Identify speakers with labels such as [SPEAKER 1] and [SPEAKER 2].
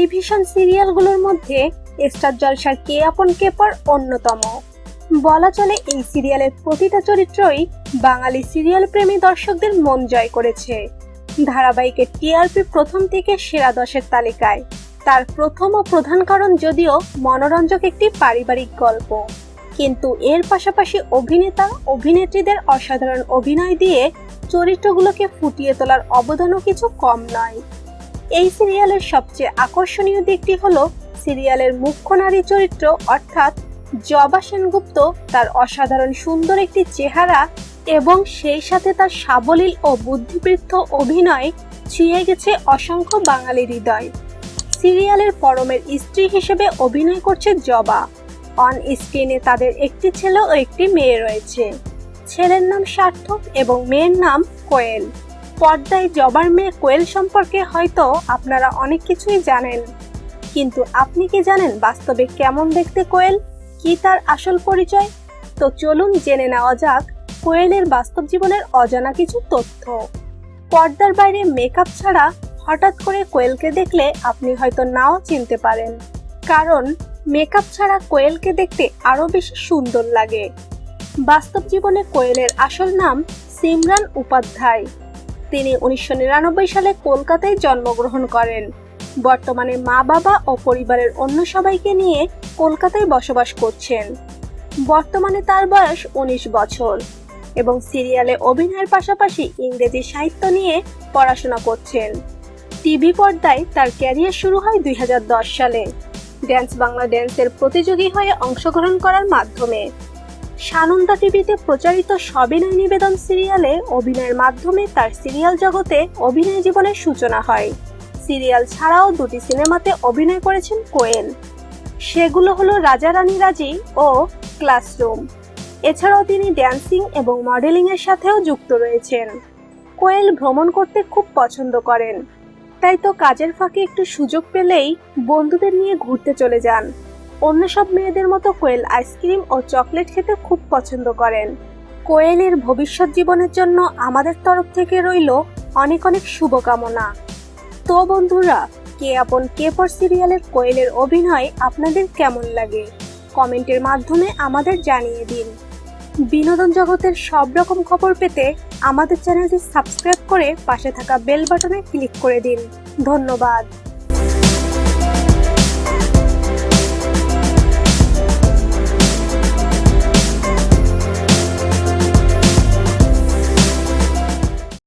[SPEAKER 1] Television সিরিয়ালগুলোর মধ্যে star জলসার কে আপন কে পর অন্যতম। বলা চলে এই সিরিয়ালের প্রতিটা চরিত্রই বাঙালি সিরিয়াল প্রেমী দর্শকদের মন জয় করেছে। ধারাবাহিকের টিআরপি প্রথম থেকে সেরা দশের তালিকায়। তার প্রথম ও প্রধান কারণ যদিও মনোরঞ্জক একটি পারিবারিক গল্প। কিন্তু এর পাশাপাশি অভিনেতা, অভিনেত্রীদের অসাধারণ অভিনয় দিয়ে চরিত্রগুলোকে ফুটিয়ে তোলার অবদানও কিছু কম নয়। এই সিরিয়ালের সবচেয়ে আকর্ষণীয় দিকটি হলো সিরিয়ালের মুখ্য নারী চরিত্র, অর্থাৎ জবা সেনগুপ্ত, তার অসাধারণ সুন্দর একটি চেহারা এবং সেই সাথে তার সাবলীল ও বুদ্ধিবৃত্ত অভিনয় ছুঁয়ে গেছে অসংখ্য বাঙালি হৃদয়। সিরিয়ালের পরমের স্ত্রী হিসেবে অভিনয় করছে জবা। অন স্ক্রিনে তাদের একটি ছেলে ও একটি মেয়ে রয়েছে। ছেলের নাম সার্থক এবং মেয়ের নাম কোয়েল। পর্দায় জবার মেয়ে কোয়েল সম্পর্কে হয়তো আপনারা অনেক কিছুই জানেন। কিন্তু আপনি কি জানেন বাস্তবে কেমন দেখতে কোয়েল? কি তার আসল পরিচয়? তো চলুন জেনে নেওয়া যাক কোয়েলের বাস্তব জীবনের অজানা কিছু তথ্য। পর্দার বাইরে মেকআপ ছাড়া হঠাৎ করে কোয়েলকে দেখলে আপনি হয়তো নাও চিনতে পারেন। কারণ মেকআপ ছাড়া কোয়েলকে দেখতে আরও বেশি সুন্দর লাগে। বাস্তব জীবনে কোয়েলের আসল নাম সিমরান উপাধ্যায়। তিনি উনিশশো নিরানব্বই সালে কলকাতায় জন্মগ্রহণ করেন। বর্তমানে মা বাবা ও পরিবারের অন্য সবাইকে নিয়ে কলকাতায় বসবাস করছেন। বর্তমানে তার বয়স উনিশ বছর এবং সিরিয়ালে অভিনয়ের পাশাপাশি ইংরেজি সাহিত্য নিয়ে পড়াশোনা করছেন। টিভি পর্দায় তার ক্যারিয়ার শুরু হয় দুই হাজার দশ সালে। ড্যান্স বাংলা ড্যান্সের প্রতিযোগী হয়ে অংশগ্রহণ করার মাধ্যমে। সানন্দা টিভিতে প্রচারিত সবিনয় নিবেদন সিরিয়ালে অভিনয়ের মাধ্যমে তার সিরিয়াল জগতে অভিনয় জীবনের সূচনা হয়। সিরিয়াল ছাড়াও দুটি সিনেমাতে অভিনয় করেছেন কোয়েল সেগুলো হলো রাজা রানী রাজি ও ক্লাসরুম। এছাড়াও তিনি ড্যান্সিং এবং মডেলিং এর সাথেও যুক্ত রয়েছেন। কোয়েল ভ্রমণ করতে খুব পছন্দ করেন। তাই তো কাজের ফাঁকে একটু সুযোগ পেলেই বন্ধুদের নিয়ে ঘুরতে চলে যান। অন্য সব মেয়েদের মতো কোয়েল আইসক্রিম ও চকলেট খেতে খুব পছন্দ করেন। কোয়েলের ভবিষ্যৎ জীবনের জন্য আমাদের তরফ থেকে রইল অনেক অনেক শুভকামনা। তো বন্ধুরা, কে আপন কে পর সিরিয়ালের কোয়েলের অভিনয় আপনাদের কেমন লাগে? কমেন্টের মাধ্যমে আমাদের জানিয়ে দিন। বিনোদন জগতের সব রকম খবর পেতে আমাদের চ্যানেলটি সাবস্ক্রাইব করে পাশে থাকা বেল বাটনে ক্লিক করে দিন। ধন্যবাদ।